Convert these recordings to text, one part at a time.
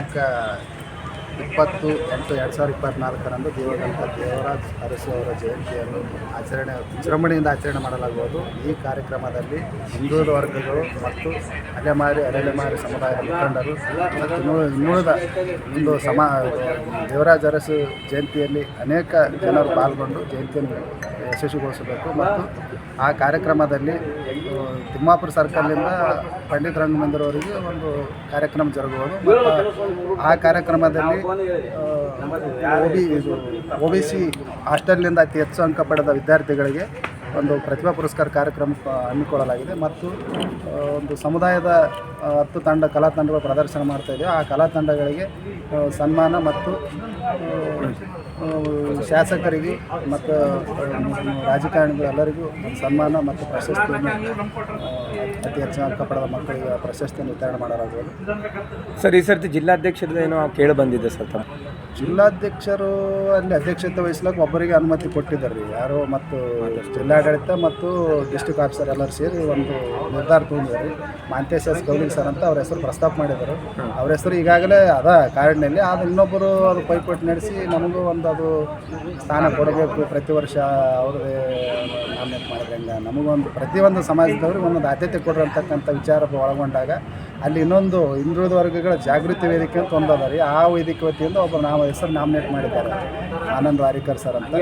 marca ಇಪ್ಪತ್ತು ಎಂಟು ಎರಡು ಸಾವಿರದ ಇಪ್ಪತ್ತ್ನಾಲ್ಕರಂದು ದೇವರಾಜ್ ಅರಸು ಅವರ ಜಯಂತಿಯನ್ನು ಆಚರಣೆ, ವಿಜೃಂಭಣೆಯಿಂದ ಆಚರಣೆ ಮಾಡಲಾಗುವುದು. ಈ ಕಾರ್ಯಕ್ರಮದಲ್ಲಿ ಹಿಂದೂ ವರ್ಗಗಳು ಮತ್ತು ಅಲೆಮಾರಿ ಅಲೆಮಾರಿ ಸಮುದಾಯದ ಮುಖಂಡರು ಮತ್ತು ಇನ್ನೂ- ಇನ್ನುಳಿದ ಒಂದು ಸಮ, ದೇವರಾಜ್ ಅರಸು ಜಯಂತಿಯಲ್ಲಿ ಅನೇಕ ಜನರು ಪಾಲ್ಗೊಂಡು ಜಯಂತಿಯನ್ನು ಯಶಸ್ವಿಗೊಳಿಸಬೇಕು. ಮತ್ತು ಆ ಕಾರ್ಯಕ್ರಮದಲ್ಲಿ ತಿಮ್ಮಾಪುರ ಸರ್ಕಲ್ನಿಂದ ಪಂಡಿತ್ ರಂಗಮಂದಿರವರಿಗೆ ಒಂದು ಕಾರ್ಯಕ್ರಮ ಜರುಗುವುದು. ಮತ್ತು ಆ ಕಾರ್ಯಕ್ರಮದಲ್ಲಿ O B O B C ಹಾಸ್ಟೆಲ್ನಿಂದ ಅತಿ ಹೆಚ್ಚು ಅಂಕ ಪಡೆದ ವಿದ್ಯಾರ್ಥಿಗಳಿಗೆ ಒಂದು ಪ್ರತಿಭಾ ಪುರಸ್ಕಾರ ಕಾರ್ಯಕ್ರಮ ಹಮ್ಮಿಕೊಳ್ಳಲಾಗಿದೆ ಮತ್ತು ಒಂದು ಸಮುದಾಯದ ಹತ್ತು ತಂಡ ಕಲಾ ತಂಡಗಳು ಪ್ರದರ್ಶನ ಮಾಡ್ತಾ ಇದೆ. ಆ ಕಲಾ ತಂಡಗಳಿಗೆ ಸನ್ಮಾನ ಮತ್ತು ಶಾಸಕರಿಗೆ ಮತ್ತು ರಾಜಕಾರಣಿಗಳು ಎಲ್ಲರಿಗೂ ಸನ್ಮಾನ ಮತ್ತು ಪ್ರಶಸ್ತಿಯನ್ನು ಅತಿ ಹೆಚ್ಚಿನ ಅಂಕ ಪಡೆದ ಮಕ್ಕಳಿಗೆ ಪ್ರಶಸ್ತಿಯನ್ನು ವಿತರಣೆ ಮಾಡಲಾಗುವುದು. ಸರ್ ಈ ಸರ್ತಿ ಜಿಲ್ಲಾಧ್ಯಕ್ಷರದ ಏನು ಕೇಳಿ ಬಂದಿದೆ ಸರ್ ತಮ್ಮ. ಜಿಲ್ಲಾಧ್ಯಕ್ಷರು ಅಲ್ಲಿ ಅಧ್ಯಕ್ಷತೆ ವಹಿಸ್ಲಿಕ್ಕೆ ಒಬ್ಬರಿಗೆ ಅನುಮತಿ ಕೊಟ್ಟಿದ್ದಾರೆ. ಯಾರೋ ಮತ್ತು ಜಿಲ್ಲಾಡಳಿತ ಮತ್ತು ಡಿಸ್ಟ್ರಿಕ್ಟ್ ಆಫೀಸರ್ ಎಲ್ಲರೂ ಸೇರಿ ಒಂದು ನಿರ್ಧಾರ ತಗೊಂಡಿದ್ದಾರೆ. ಮಾಂತೇಶ್ ಎಸ್. ಗೌಲಿಂಗ್ ಸರ್ ಅಂತ ಅವ್ರ ಹೆಸರು ಪ್ರಸ್ತಾಪ ಮಾಡಿದರು ಅವ್ರ ಹೆಸರು ಈಗಾಗಲೇ ಅದ ಕಾರ್ಡ್ನಲ್ಲಿ. ಆದ್ರೆ ಇನ್ನೊಬ್ಬರು ಅದು ಪೈಪೋಟಿ ನಡೆಸಿ ನಮಗೂ ಒಂದು ಅದು ಸ್ಥಾನ ಕೊಡಬೇಕು. ಪ್ರತಿ ವರ್ಷ ಅವ್ರದ್ದೇ ನಾಮಿನೇಟ್ ಮಾಡಿದ್ರೆ ಹೆಂಗೆ? ನಮಗೊಂದು ಪ್ರತಿಯೊಂದು ಸಮಾಜದವ್ರಿಗೆ ಒಂದೊಂದು ಆದ್ಯತೆ ಕೊಡಿರತಕ್ಕಂಥ ವಿಚಾರ ಒಳಗೊಂಡಾಗ ಅಲ್ಲಿ ಇನ್ನೊಂದು ಹಿಂದುಳಿದ ವರ್ಗಗಳ ಜಾಗೃತಿ ವೇದಿಕೆ ಅಂತ ಒಂದದ ರೀ. ಆ ವೇದಿಕೆ ವತಿಯಿಂದ ಒಬ್ಬರು ನಾವು ಹೆಸರು ನಾಮಿನೇಟ್ ಮಾಡಿದ್ದಾರೆ. ಆನಂದ್ ವಾರಿಕರ್ ಸರ್ ಅಂತ.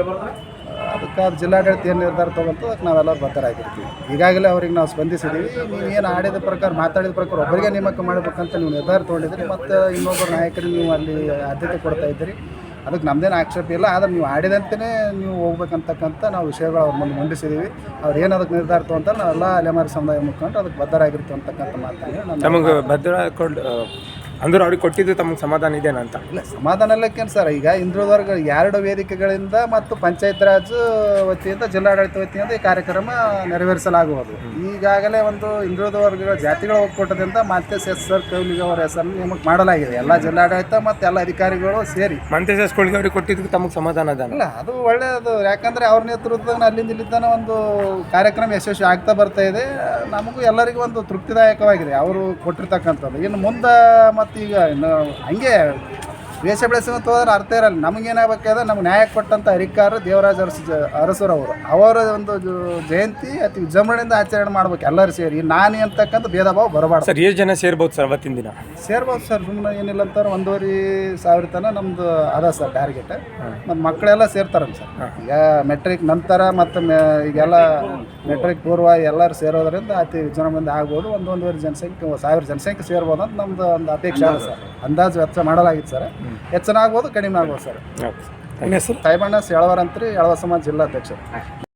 ಅದಕ್ಕೆ ಅದು ಜಿಲ್ಲಾಡಳಿತ ಏನು ನಿರ್ಧಾರ ತೊಗೊಂತು ಅದಕ್ಕೆ ನಾವೆಲ್ಲರೂ ಬದ್ಧರಾಗಿರ್ತೀವಿ. ಈಗಾಗಲೇ ಅವ್ರಿಗೆ ನಾವು ಸ್ಪಂದಿಸಿದ್ದೀವಿ. ನೀವು ಏನು ಆಡಿದ ಪ್ರಕಾರ, ಮಾತಾಡಿದ ಪ್ರಕಾರ ಒಬ್ಬರಿಗೆ ನೇಮಕ ಮಾಡಬೇಕಂತ ನೀವು ನಿರ್ಧಾರ ತೊಗೊಂಡಿದ್ರಿ ಮತ್ತು ಇನ್ನೊಬ್ಬರು ನಾಯಕರಿಗೆ ನೀವು ಅಲ್ಲಿ ಆದ್ಯತೆ ಕೊಡ್ತಾ ಇದ್ದೀರಿ. ಅದಕ್ಕೆ ನಮ್ಮದೇನು ಆಕ್ಷೇಪ ಇಲ್ಲ. ಆದರೆ ನೀವು ಆಡಿದಂತೆಯೇ ನೀವು ಹೋಗ್ಬೇಕಂತಕ್ಕಂಥ ನಾವು ವಿಷಯಗಳು ಅವ್ರ ಮುಂದೆ ಮಂಡಿಸಿದ್ದೀವಿ. ಅವ್ರು ಏನು ಅದಕ್ಕೆ ನಿರ್ಧಾರ ತೊಗೊಂತಾರೆ ನಾವೆಲ್ಲ ಅಲೆಮಾರಿ ಸಮುದಾಯ ಮುಖಂಡರು ಅದಕ್ಕೆ ಬದ್ಧರಾಗಿರ್ತೀವಿ ಅಂತಕ್ಕಂಥ ಮಾತನ್ನು ನಮಗೆ ಭದ್ರ ಅಂದ್ರೆ ಅವ್ರಿಗೆ ಕೊಟ್ಟಿದ್ದು ತಮಗೆ ಸಮಾಧಾನ ಇದೆನಾ ಅಂತ? ಇಲ್ಲ ಸಮಾಧಾನ ಎಲ್ಲಕ್ಕೇನು ಸರ್ ಈಗ ಹಿಂದುಳಿದ ವರ್ಗ ಎರಡು ವೇದಿಕೆಗಳಿಂದ ಮತ್ತು ಪಂಚಾಯತ್ ರಾಜ್ ವತಿಯಿಂದ ಜಿಲ್ಲಾಡಳಿತ ವತಿಯಿಂದ ಈ ಕಾರ್ಯಕ್ರಮ ನೆರವೇರಿಸಲಾಗುವುದು. ಈಗಾಗಲೇ ಒಂದು ಹಿಂದುಳಿದ ವರ್ಗಗಳ ಜಾತಿಗಳ ಒಕ್ಕೂಟದಿಂದ ಮತ್ತೆ ಎಸ್ ಸರ್ ಕೌಲಿಗೆ ಅವರ ಹೆಸರನ್ನು ನೇಮಕ ಮಾಡಲಾಗಿದೆ. ಎಲ್ಲ ಜಿಲ್ಲಾಡಳಿತ ಮತ್ತು ಎಲ್ಲ ಅಧಿಕಾರಿಗಳು ಸೇರಿ. ಮಂತೇಶ ಸ್ಕೂಲ್ಗೆ ಅವ್ರಿಗೆ ಕೊಟ್ಟಿದ್ದಕ್ಕೆ ತಮಗೆ ಸಮಾಧಾನ ಅದ ಇಲ್ಲ ಅದು ಒಳ್ಳೆಯದು. ಯಾಕಂದರೆ ಅವ್ರ ನೇತೃತ್ವದಲ್ಲಿ ಅಲ್ಲಿಂದ ಇಲ್ಲಿದ್ದಾನ ಒಂದು ಕಾರ್ಯಕ್ರಮ ಯಶಸ್ವಿ ಆಗ್ತಾ ಬರ್ತಾ ಇದೆ. ನಮಗೂ ಎಲ್ಲರಿಗೂ ಒಂದು ತೃಪ್ತಿದಾಯಕವಾಗಿದೆ. ಅವರು ಕೊಟ್ಟಿರ್ತಕ್ಕಂಥದ್ದು. ಇನ್ನು ಮುಂದೆ ಮತ್ತು ಈಗ ಇನ್ನು ಹಂಗೆ ವೇಷ ಬೆಳೆಸ್ಕೊಂತ ಹೋದ್ರೆ ಅರ್ಥ ಇರಲ್ಲ. ನಮಗೇನಾಗಬೇಕಾದ್ರೆ ನಮ್ಗೆ ನ್ಯಾಯ ಕೊಟ್ಟಂಥ ಹರಿಕಾರ ದೇವರಾಜ ಅರಸು ಜ ಅರಸರವರು. ಅವರ ಒಂದು ಜಯಂತಿ ಅತಿ ವಿಜೃಂಭಣೆಯಿಂದ ಆಚರಣೆ ಮಾಡ್ಬೇಕು ಎಲ್ಲರೂ ಸೇರಿ. ನಾನು ಅಂತಕ್ಕಂಥ ಭೇದ ಭಾವ ಬರಬಾರ್ದು. ಸರ್ ಎಷ್ಟು ಜನ ಸೇರ್ಬೋದು ಸರ್ ಅವತ್ತಿನ ದಿನ? ಸೇರ್ಬೋದು ಸರ್ ಸುಮ್ಮನೆ ಏನಿಲ್ಲ ಅಂತಾರೆ ಒಂದೂವರೆ ಸಾವಿರ ತನಕ ನಮ್ಮದು ಅದ ಸರ್ ಟಾರ್ಗೆಟ್ ಮತ್ತು ಮಕ್ಕಳೆಲ್ಲ ಸೇರ್ತಾರಲ್ಲ ಸರ್. ಈಗ ಮೆಟ್ರಿಕ್ ನಂತರ ಮತ್ತು ಮೆ ಈಗೆಲ್ಲ ಮೆಟ್ರಿಕ್ ಪೂರ್ವ ಎಲ್ಲರೂ ಸೇರೋದ್ರಿಂದ ಅತಿ ವಿಜೃಂಭಣೆಯಿಂದ ಆಗ್ಬೋದು. ಒಂದು ಒಂದೂವರೆ ಜನಸಂಖ್ಯೆ ಸಾವಿರ ಜನಸಂಖ್ಯೆ ಸೇರ್ಬೋದು ಅಂತ ನಮ್ಮದು ಒಂದು ಅಪೇಕ್ಷೆ ಅದ ಸರ್. ಅಂದಾಜು ವೆಚ್ಚ ಮಾಡಲಾಗಿತ್ತು ಸರ್. ಹೆಚ್ಚಿನ ಆಗ್ಬೋದು ಕಡಿಮೆ ಆಗ್ಬೋದು ಸರ್. ಓಕೆ. ನಿಮ್ಮ ಹೆಸರು? ತಾಯಿಬಣ್ಣ ಸೇಳವರ್ ಅಂತ್ರಿ ಎಳವ ಸಮಾಜ ಜಿಲ್ಲಾಧ್ಯಕ್ಷರು